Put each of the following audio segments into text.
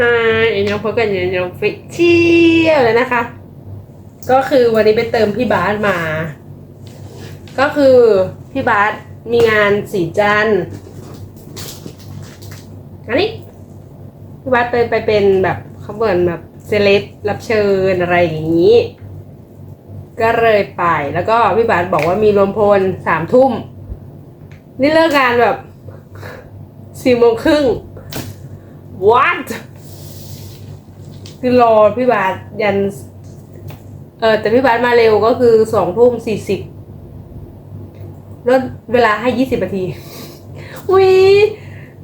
ฮายยังพบกันอยู่ในฟิเชียลเลยนะคะ ก็คือวันนี้ไปเติมพี่บาสมา ก็คือพี่บาสมีงานสีจันอันนี้พี่บาสไปไปเป็นแบบเขาเหมือนแบบเซเลบรับเชิญอะไรอย่างนี้ ก็เลยไปแล้วก็พี่บาสบอกว่ามีรวมพลสามทุ่ม นี่เลิกงานแบบสี่โมงครึ่ง what คือรอพี่บาสยัน เออแต่พี่บาสมาเร็วก็คือสองทุ่มสี่สิบลดเวลาให้ยี่สิบนาทีวิ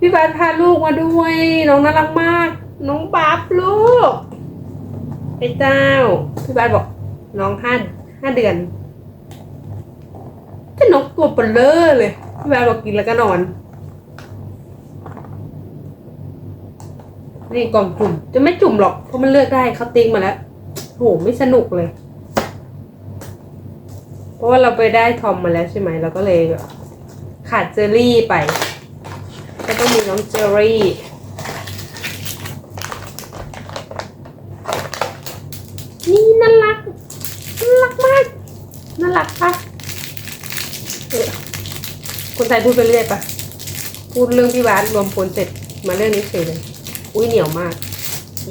พี่บาสพาลูกมาด้วย น้องน่ารักมาก น้องบับลูกไอ้เจ้า พี่บาสบอกน้องห้าห้าเดือนแต่น้องตัวเปลเลอร์เลยพี่บาสบอกกินแล้วก็นอน นี่กล่องจุ่ม จะไม่จุ่มหรอก เพราะมันเลือกได้เขาติ๊กมาแล้ว โห ไม่สนุกเลย เพราะว่าเราไปได้ทอมมาแล้วใช่ไหม เราก็เลยขาดเจอรี่ไป ก็ต้องมีน้องเจอรี่นี่น่ารัก น่ารักมาก น่ารักปะคนไทยพูดไปเรื่อยปะพูดเรื่องพี่บาสรวมพลเสร็จมาเรื่องนี้เฉยเลย อุ้ยเหนียวมาก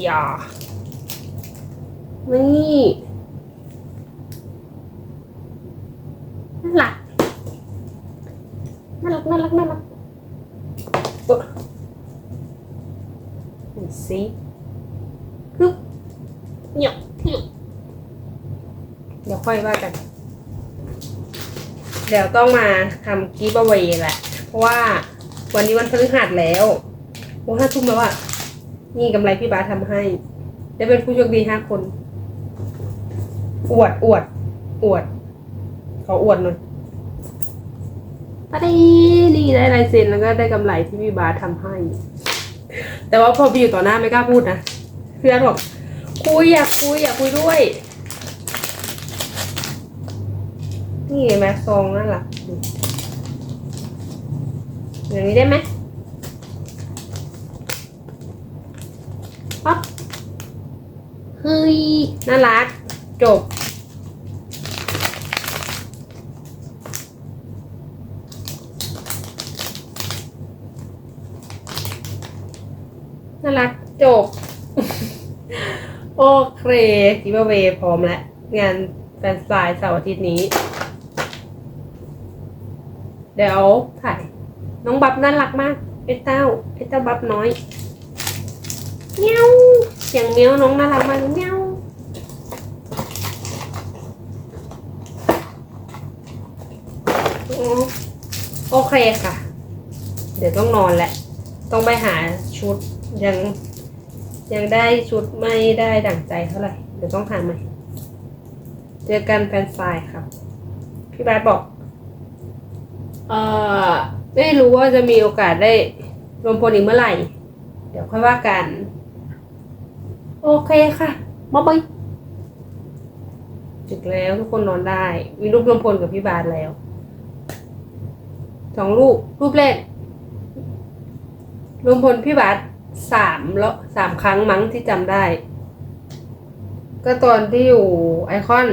อย่า นี่น่ารักน่ารักน่ารักน่ารักเออดูสิฮึบเหนียวเหนียวเดี๋ยวค่อยว่ากัน เดี๋ยวต้องมาทำกีบเวย์แหละ เพราะว่าวันนี้วันพฤหัสแล้วโอ้ห้าทุ่มแล้วอะ นี่กำไรพี่บาสทำให้ ได้เป็นผู้โชคดีห้าคน อวดอวด อวด ขออวดหน่อยปะดีนี่ได้ลายเซ็นแล้วก็ได้กำไรที่พี่บาสทำให้ แต่ว่าพอไปอยู่ต่อหน้าไม่กล้าพูดนะเพื่อนบอกคุยอยากคุยอยากคุยด้วย นี่แม็กซองน่ารักดีอย่างนี้ได้ไหม ปั๊บเฮ้ยน่ารัก จบ น่ารัก จบ โอเคกิบเวพร้อมแล้ว งานแฟนสไตล์เสาร์อาทิตย์นี้ เดี๋ยวถ่ายน้องบับน่ารักมากไอ้เต้าไอ้เต้าบับน้อย เมียวเสียงเมียวน้องน่ารักมากเมียวโอเคค่ะ เดี๋ยวต้องนอนแหละ ต้องไปหาชุดยังยังได้ชุดไม่ได้ดั่งใจเท่าไหร่ เดี๋ยวต้องหาใหม่ เจอกันแฟนไซน์ครับ พี่บาสบอก เอ่อ ไม่รู้ว่าจะมีโอกาสได้รวมพลอีกเมื่อไหร่ เดี๋ยวค่อยว่ากัน โอเคค่ะบ๊ายบายถึงแล้วทุกคนนอนได้ มีรูปรวมพลกับพี่บาสแล้วสองรูป รูปแรกรวมพลพี่บาสสามแล้วสามครั้งมั้งที่จำได้ ก็ตอนที่อยู่ไอคอน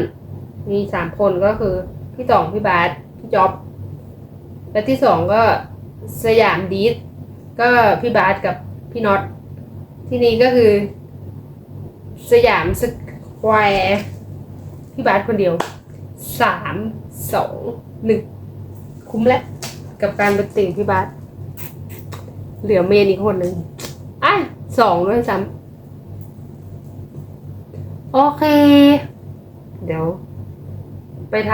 มีสามคนก็คือ พี่ตองพี่บาสพี่จ๊อบ และที่สองก็สยามดีสก็พี่บาสกับพี่น็อตที่นี้ก็คือ สยามสแควร์พี่บาสคนเดียวสามสองหนึ่งคุ้มแล้วกับการเป็นติ่งพี่บาสเหลือเมนอีกคนหนึ่งอะสองด้วยซ้ำโอเค เดี๋ยว ไปท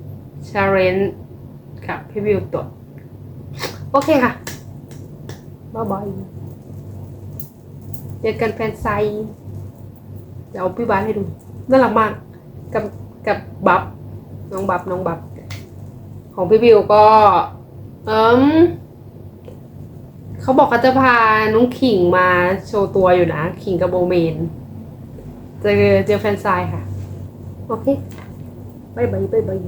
ำชาเลนจ์กับพี่วิวตัวโอเคค่ะบ๊ายบายเจอกันแฟนไซ เดี๋ยวเอาพี่บาสให้ดูน่ารักมาก กับกับบับน้องบับน้องบับ ของพี่บิวก็ เอิมเขาบอกเขาจะพาน้องขิงมาโชว์ตัวอยู่นะ ขิงกับโบเมนเจอเจอแฟนไซายค่ะ โอเคบายบายบายบาย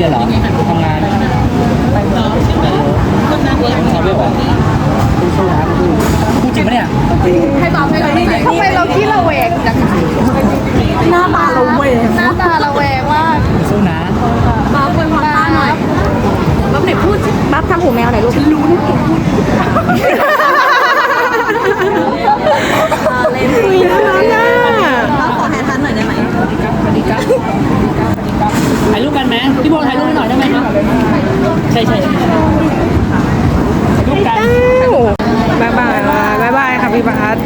ียนเหรอทำงานเขาไม่บอกพูดจริงปะเนี่ยให้ตอบให้เราทำไมเราที่เราเวกหน้าตาเราเวกหน้าตาเราเวกว่าสู้นะบ้าควยความต้าหน่อยบ้าไหนพูดบ้าทำหูแมวไหนลูกฉันรู้นะเก่งพูดเล่นคุยนะขอแฮนด์ทันหน่อยได้ไหมดีครับดีครับายรูปกันไหมพี่โบถ่ายรูปหน่อยได้ไหมคะใช่ใช่ใช่รูปกันบ๊ายบายบ๊ายบายค่ะพี่บาส